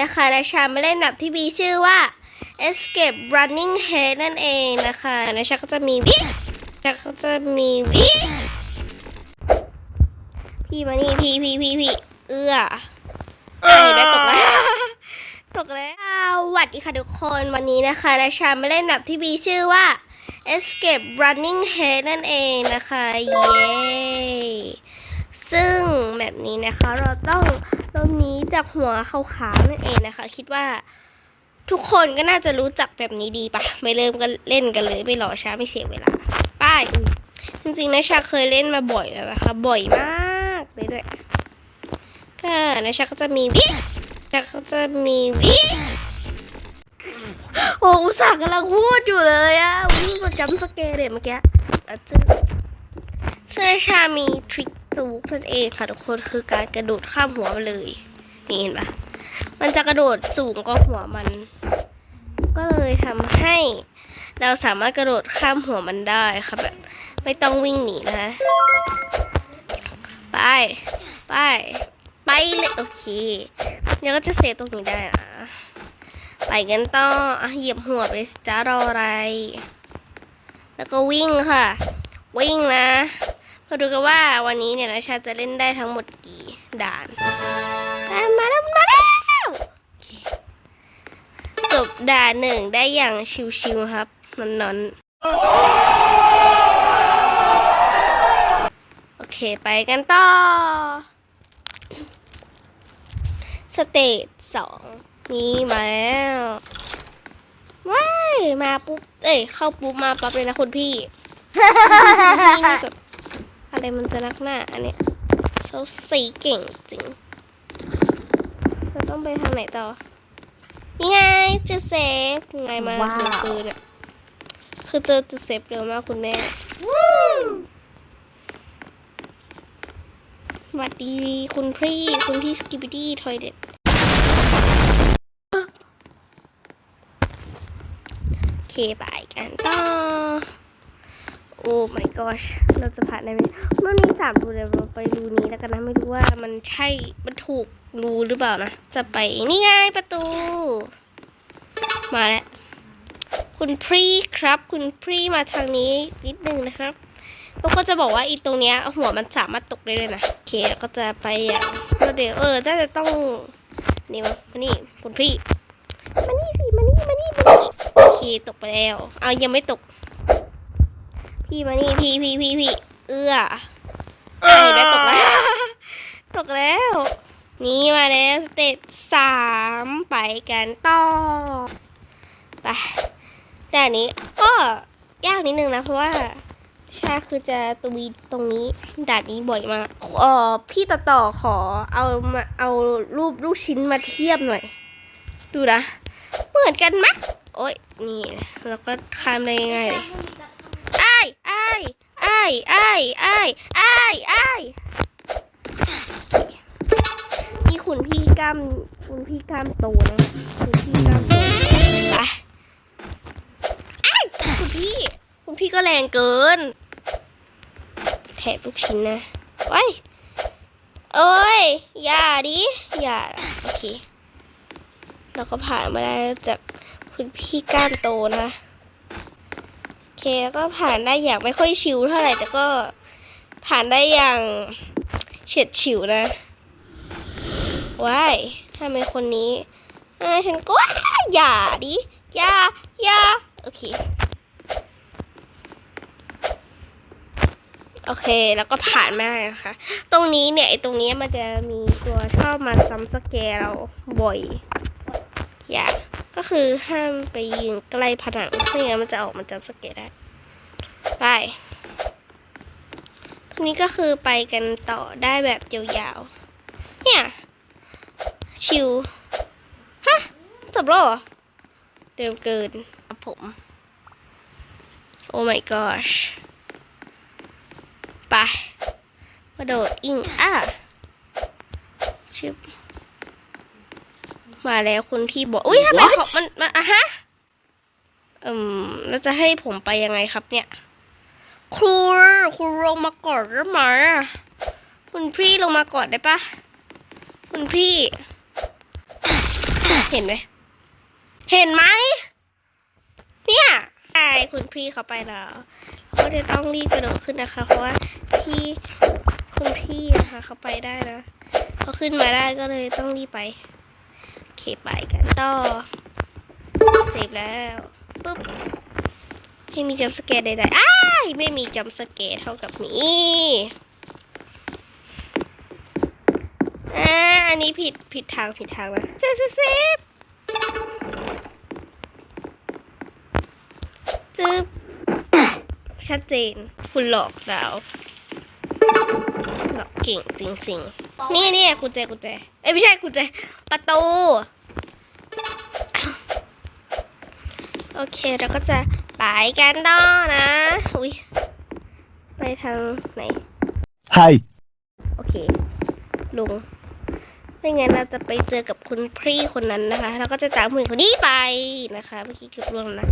นะคะนาชามาเล่นแบบที่มีชื่อว่า Escape Running Head นั่นเองนะคะนาชาก็จะมีวินาชาก็จะมีวิพี่มานี่พี่พี่พี่พี่เอื้ออะเห็นไหมตกแล้วตกแล้วสวัสดีค่ะทุกคนวันนี้นะคะนาชามาเล่นแบบที่มีชื่อว่า Escape Running Head นั่นเองนะคะ เย้ ซึ่งแบบนี้นะคะเราต้องเราหนี้จากหัวขาวๆนั่นเองนะคะ คิดว่าทุกคนก็น่าจะรู้จักแบบนี้ดีปะไม่เริ่มกันเล่นกันเลยไม่รอช้าไม่เสียเวลาป้ายจริงๆนะชาเคยเล่นมาบ่อยแล้วนะคะ บ่อยมากเลยด้วยก็นะชาก็จะมีวิชาก็จะมีวิโอ้อุตส่าห์กำลังพูดอยู่เลยอะวิ่งมาจัมป์สเกร์เลยเมื่อกี้อะจึ๊งเชื่อชามีทริค ตูนั่นเองค่ะทุกคนคือการกระโดดข้ามหัวมเลย นี่เห็นปะมันจะกระโดดสูงกว่าหัวมัน ก็เลยทำให้ เราสามารถกระโดดข้ามหัวมันได้ค่ะแบบไม่ต้องวิ่งหนีนะไปไปไปเลยโอเคเดี๋ยวก็จะเซฟตรงนี้ได้นะไปกันต่ออะเหยียบหัวไปจ้ารออะไร แล้วก็วิ่งค่ะ วิ่งนะ มาดูกันว่าวันนี้เนี่ยนะชาจะเล่นได้ทั้งหมดกี่ด่าน มาแล้วมาแล้วจบด่านหนึ่งได้อย่างชิวๆครับนอนๆโอเคไปกันต่อ สเตจสองนี่มาแล้วว้ายมาปุ๊บ เอ้ยเข้าปุ๊บมาปั๊บเลยนะคุณพี่นี่แบบ อะไรมันจะนักหน้าอันเนี้ยเขาสีเก่งจริง เราต้องไปทางไหนต่อ นี่ไงจุดเซฟไงมาว้าวถึงปืนอะคือเจอจุดเซฟเร็วมากคุณแม่สวัสดีคุณพี่คุณพี่สกิปปี้ทอยเด็ดโอเคไปกันต่อ โอ้ my gosh เราจะผ่านได้ไหมมื่อนี้สามรูเดี๋ยวเราไปรูนี้แล้วกันนะไม่รู้ว่ามันใช่มันถูกรูหรือเปล่านะ จะไปนี่ไงประตู มาแล้ว คุณพรีครับ คุณพรีมาทางนี้นิดนึงนะครับแล้วก็จะบอกว่าอีตรงเนี้ยหัวมันสามารถตกได้เลยนะโอเคแล้วก็จะไปอย่างรวดเร็วเออน่าจะต้องนี่มามานี่คุณพรีมานี่สิมานี่มานี่มานี่โอเคตกไปแล้ว เอายังไม่ตก พี่มานี่พี่พี่พี่พี่เอื้ออะเห็นไหมตกแล้ว ตกแล้ว นี่มาแล้วสเตจสามไปกันต่อไปแต่อันนี้ก็ยากนิดนึงนะเพราะว่าชาคือจะตวีตรงนี้ด่านนี้บ่อยมากเออพี่ต่อต่อขอเอามาเอารูปลูกชิ้นมาเทียบหน่อย ดูนะ เหมือนกันไหมโอ้ยนี่ แล้วก็ข้ามได้ง่ายๆเลยไอ้ไอ้ ไอ้ไอ้ไอ้ไอ้ไอ้นี่คุณพี่กล้ามคุณพี่กล้ามโตนะคุณพี่กล้ามโตไปไอ้คุณพี่ คุณพี่ก็แรงเกิน แถบลูกชิ้นนะโอ้ยโอ้ย อย่าดิ อย่า โอเค เราก็ผ่านมาได้จากคุณพี่กล้ามโตนะโอ เคแล้วก็ผ่านได้อย่างไม่ค่อยชิวเท่าไหร่แต่ก็ผ่านได้อย่างเฉียดฉิวนะว้ายทำไมคนนี้อ่าฉันก็อย่าดิอย่าอย่าโอเค โอเค แล้วก็ผ่านมาได้นะคะ ตรงนี้เนี่ยไอ้ตรงนี้มันจะมีตัวชอบมาซ้ำสแกเราบ่อย อย่า ก็คือห้ามไปยืนใกล้ผนังไม่งั้นมันจะออกมาจับสเก็ตได้ ไปทีนี้ก็คือไปกันต่อได้แบบยาวๆ เนี่ย ชิว ฮะ จบแล้วเหรอ เร็วเกินผม โอ้ my gosh ไปกระโดดอิงอะชิบ มาแล้วคุณที่บอกอุ้ยทำไม What? เขามันมันอะฮะอืมแล้วจะให้ผมไปยังไงครับเนี่ย ครูครูลงมาก่อนได้ไหมอะคุณพี่ลงมาก่อนได้ปะคุณพี่ เห็นไหมเห็นไหมเนี่ยไอ้คุณพี่เขาไปแล้วเขาจะต้องรีบกระโดดขึ้นนะคะ เพราะว่าที่คุณพี่นะคะเขาไปได้นะเขาขึ้นมาได้ก็เลยต้องรีบไปโอ เคไปกันต่อเสร็จแล้วปุ๊บไม่มีจัมป์สแกร์ใดๆอ้ายไม่มีจัมป์สแกร์เท่ากับมีอ่าอันนี้ผิดผิดทางผิดทางนะเซฟเซฟเซฟจึ๊บชัดเจนคุณหลอกเราหลอกเก่งจริงๆนี่นี่กุญแจกุญแจเอ้ยไม่ใช่กุญแจ ประตู โอเคเราก็จะไปกันต่อนะอุ้ยไปทางไหน Hi. โอเคลุงไม่งั้นเราจะไปเจอกับคุณพรีคนนั้นนะคะเราก็จะตามผู้หญิงคนนี้ไปนะคะ เมื่อกี้เกือบล่วงแล้วนะ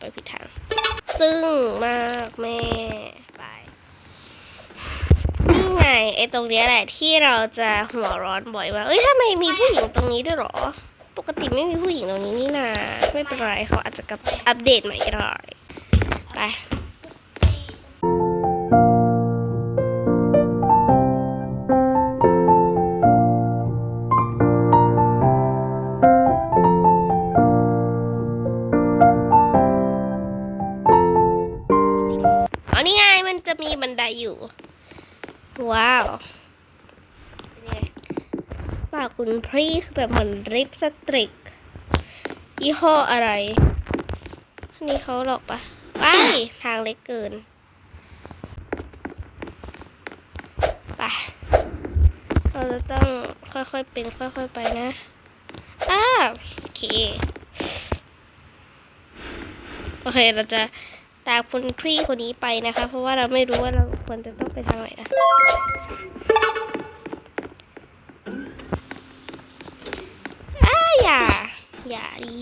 ไปผิดทาง ซึ่งมากแม่ ไปนี่ไงไอ้ตรงเนี้ยแหละที่เราจะหัวร้อนบ่อยว่าเอ้ยทำไมมีผู้หญิงตรงนี้ด้วยหรอ ปกติไม่มีผู้หญิงตรงนี้นี่นาไม่เป็นไรเขาอาจจะกับอัปเดตใหม่ก็ได้ไปอ๋อนี่ไงมันจะมีบันไดอยู่ ว้าวปากคุณพรีคือแบบเหมือนริปสตริกยี่ห้ออะไรนนี้เขาหลอกปะไปทางเล็กเกินไปเราจะต้องค่อยๆเป็นค่อยๆไปนะอ้าโอเค โอเค เราจะตามคุณพรีคนนี้ไปนะคะ เพราะว่าเราไม่รู้ว่าเรา ควรจะต้องไปทางไหนนะอ้าอย่า อย่าดี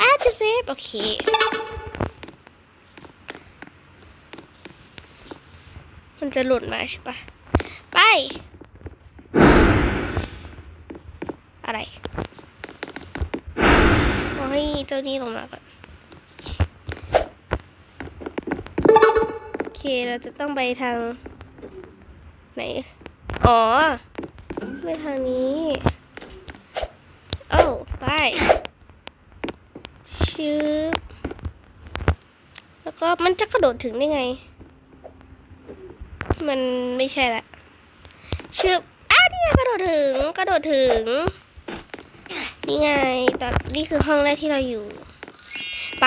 อ้าจะเซฟ โอเคมันจะหลุดมาใช่ปะไป อะไรขอให้เจ้านี้ลงมาก่อน เคเราจะต้องไปทาง ไหน อ๋อ ไปทางนี้โอ้าไปชืบแล้วก็มันจะกระโดดถึงได้ไง มันไม่ใช่ละชืบอ้าวนี่ไงกระโดดถึงกระโดดถึง นี่ไงตอนนี่คือห้องแรกที่เราอยู่ ไป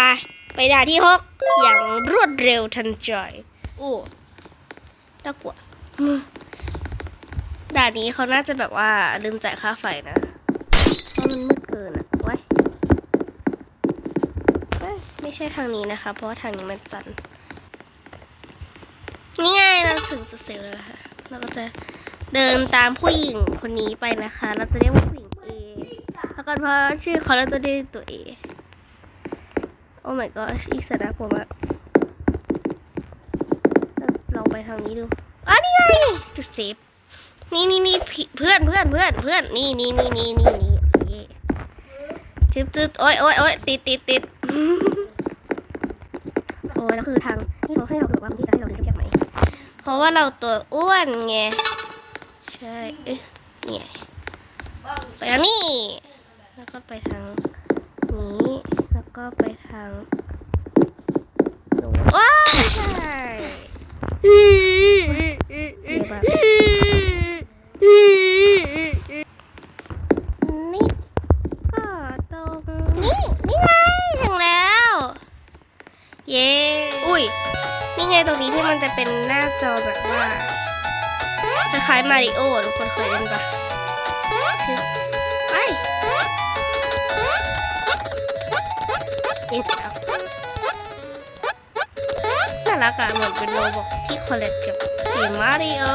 ไปด่าที่หกอย่างรวดเร็วทันใจ โอ้น่ากลัวด่านนี้เขาน่าจะแบบว่าลืมจ่ายค่าไฟนะเพราะมันมืดเกินอะไว้ไม่ใช่ทางนี้นะคะ เพราะว่าทางนี้มันตัน นี่ไงเราถึงจุดเซลล์แล้วค่ะ เราก็จะเดินตามผู้หญิงคนนี้ไปนะคะ เราจะเรียกว่าผู้หญิงเอแล้วกันเพราะชื่อเขาเราจะเรียกตัวเอ โอ้ my gosh อีสระผมอะ ไปทางนี้ดูอ๋อนี่ไงจุดเซฟนี่นี่นี่พี่เพื่อนเพื่อนเพื่อนเพื่อนนี่นี่นี่นี่นี่นี่โอเคจึ๊บจึ๊บโอ้ยโอ้ยโอ้ยติดติดติดโอ้ยแล้วคือทางนี่เขาให้เราดูว่าบางทีจะให้เราเดินเรียบๆไหมเพราะว่าเราตัวอ้วนไงใช่เอ๊ะเนี่ยไปทางนี้ แล้วก็ไปทางนี้แล้วก็ไปทางนู้นว้ายใช่เดี๋ยวแบบ นี่ก็ตรงนี้นี่ไงถึงแล้ว เย้ อุ้ย นี่ไงตรงนี้ที่มันจะเป็นหน้าจอแบบว่าคล้ายๆมาริโอทุกคนเคยเล่นปะไปเอ๊ะแล้วน่ารักอะเหมือนเป็นโรบอก ที่คอลเลกกับเกมมาริโอ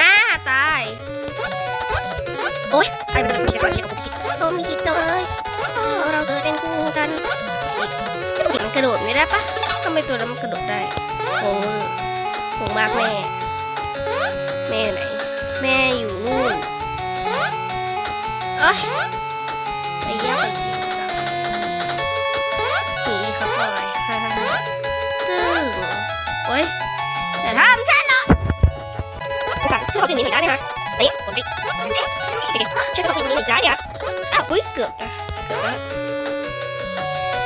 อ่าตาย โอ๊ยไอ้มันมีแต่ความคิดของคิดโตมีคิดเจอเลยเราเจอเป็นคู่กันเห็นกระโดดไม่ได้ปะทำไมตัวนั้นมันกระโดดได้โอ้โหมากแม่ แม่อยู่ไหน แม่อยู่นู่นเอ้ยไปเยี่ยมไปกินกัน โอ้ยแต่ทำฉันเหรอค่ะที่เขาเป็นหนีหมือนกันนะฮะนี่ผมดิใช่สปอร์ตผู้หญิงคนนี้เหมือนกันเนี่ยอ้าวอุ้ยเกือบนะเกือบแล้ว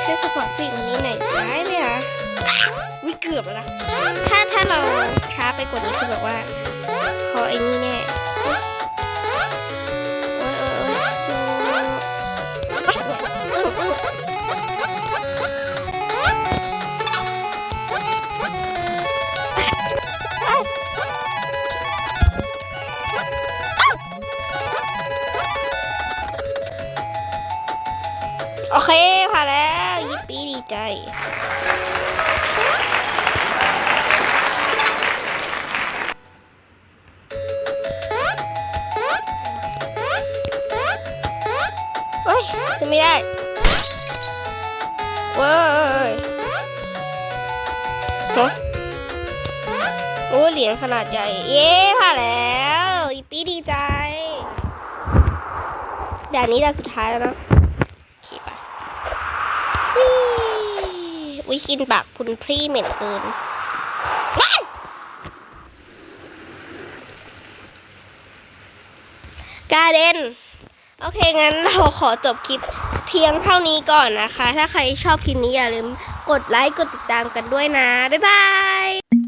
ใช่สปอร์ตผู้หญิงคนนี้ไหนร้ายเลยอะวิเกือบแล้วนะถ้าถ้าเราช้าไปกว่านี้คือแบบว่าพอไอ้นี่แน่ ปี้ดีใจเฮ้ยขึ้นไม่ได้เว้ยฮะโอ้เหรียญขนาดใหญ่ เย้ผ่านแล้วอีปี้ดีใจด่านนี้ด่านสุดท้ายแล้วเนาะโอเคปะ วิ่วิกินบักคุณพรี่เหม็นเกินว้ายกาเดนโอเค งั้นเราขอจบคลิปเพียงเท่านี้ก่อนนะคะ ถ้าใครชอบคลิปนี้อย่าลืมกดไลค์ กดติดตามกันด้วยนะ บ๊ายบาย